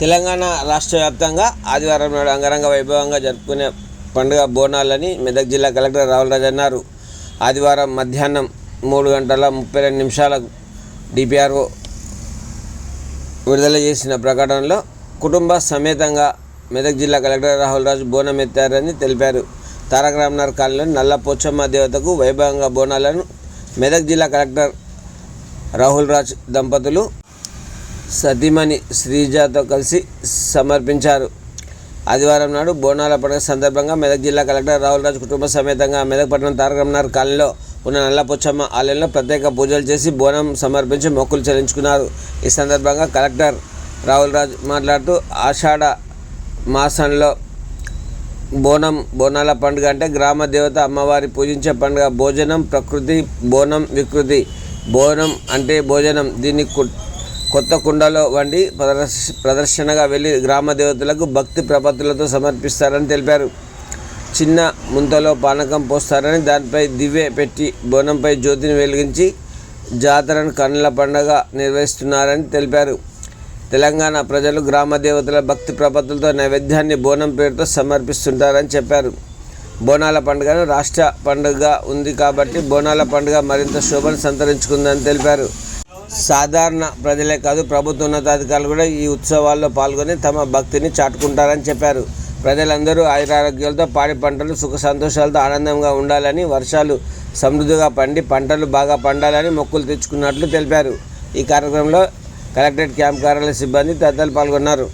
తెలంగాణ రాష్ట్ర వ్యాప్తంగా ఆదివారం నాడు అంగరంగ వైభవంగా జరుపుకునే పండుగ బోనాలని మెదక్ జిల్లా కలెక్టర్ రావుల అన్నారు. ఆదివారం మధ్యాహ్నం మూడు గంటల ముప్పై రెండు నిమిషాలకు డిపిఆర్ఓ విడుదల చేసిన ప్రకటనలో కుటుంబ సమేతంగా మెదక్ జిల్లా కలెక్టర్ రాహుల్ రాజు బోనం ఎత్తారని తెలిపారు. తారక రామనార్ కాలనీలో నల్ల పోచమ్మ దేవతకు వైభవంగా బోనాలను మెదక్ జిల్లా కలెక్టర్ రాహుల్ రాజ్ దంపతులు సతీమణి శ్రీజాతో కలిసి సమర్పించారు. ఆదివారం నాడు బోనాల పండుగ సందర్భంగా మెదక్ జిల్లా కలెక్టర్ రాహుల్ రాజ్ కుటుంబ సమేతంగా మెదక్ పట్టణం తారకమ్నార్ కాలనీలో ఉన్న నల్లపుచ్చమ్మ ఆలయంలో ప్రత్యేక పూజలు చేసి బోనం సమర్పించి మొక్కులు చెల్లించుకున్నారు. ఈ సందర్భంగా కలెక్టర్ రాహుల్ రాజ్ మాట్లాడుతూ ఆషాఢ మాసంలో బోనం బోనాల పండుగ అంటే గ్రామ దేవత అమ్మవారి పూజించే పండుగ. భోజనం ప్రకృతి బోనం వికృతి. బోనం అంటే భోజనం. దీన్ని కు- కొత్త కుండలో వండి ప్రదర్శ ప్రదర్శనగా వెళ్ళి గ్రామ దేవతలకు భక్తి ప్రపత్తులతో సమర్పిస్తారని తెలిపారు. చిన్న ముంతలో పానకం పోస్తారని దానిపై దివ్య పెట్టి బోనంపై జ్యోతిని వెలిగించి జాతరను కన్నుల పండగ నిర్వహిస్తున్నారని తెలిపారు. తెలంగాణ ప్రజలు గ్రామ దేవతల భక్తి ప్రపత్తులతో నైవేద్యాన్ని బోనం పేరుతో సమర్పిస్తుంటారని చెప్పారు. బోనాల పండుగను రాష్ట్ర పండుగ ఉంది కాబట్టి బోనాల పండుగ మరింత శోభను సంతరించుకుందని తెలిపారు. సాధారణ ప్రజలే కాదు ప్రభుత్వ ఉన్నతాధికారులు కూడా ఈ ఉత్సవాల్లో పాల్గొని తమ భక్తిని చాటుకుంటారని చెప్పారు. ప్రజలందరూ ఆయురారోగ్యాలతో పాడి పంటలు సుఖ సంతోషాలతో ఆనందంగా ఉండాలని వర్షాలు సమృద్ధిగా పండి పంటలు బాగా పండాలని మొక్కులు తెచ్చుకున్నట్లు తెలిపారు. ఈ కార్యక్రమంలో కలెక్టరేట్ క్యాంప్ కార్యాలయ సిబ్బంది తదితరులు పాల్గొన్నారు.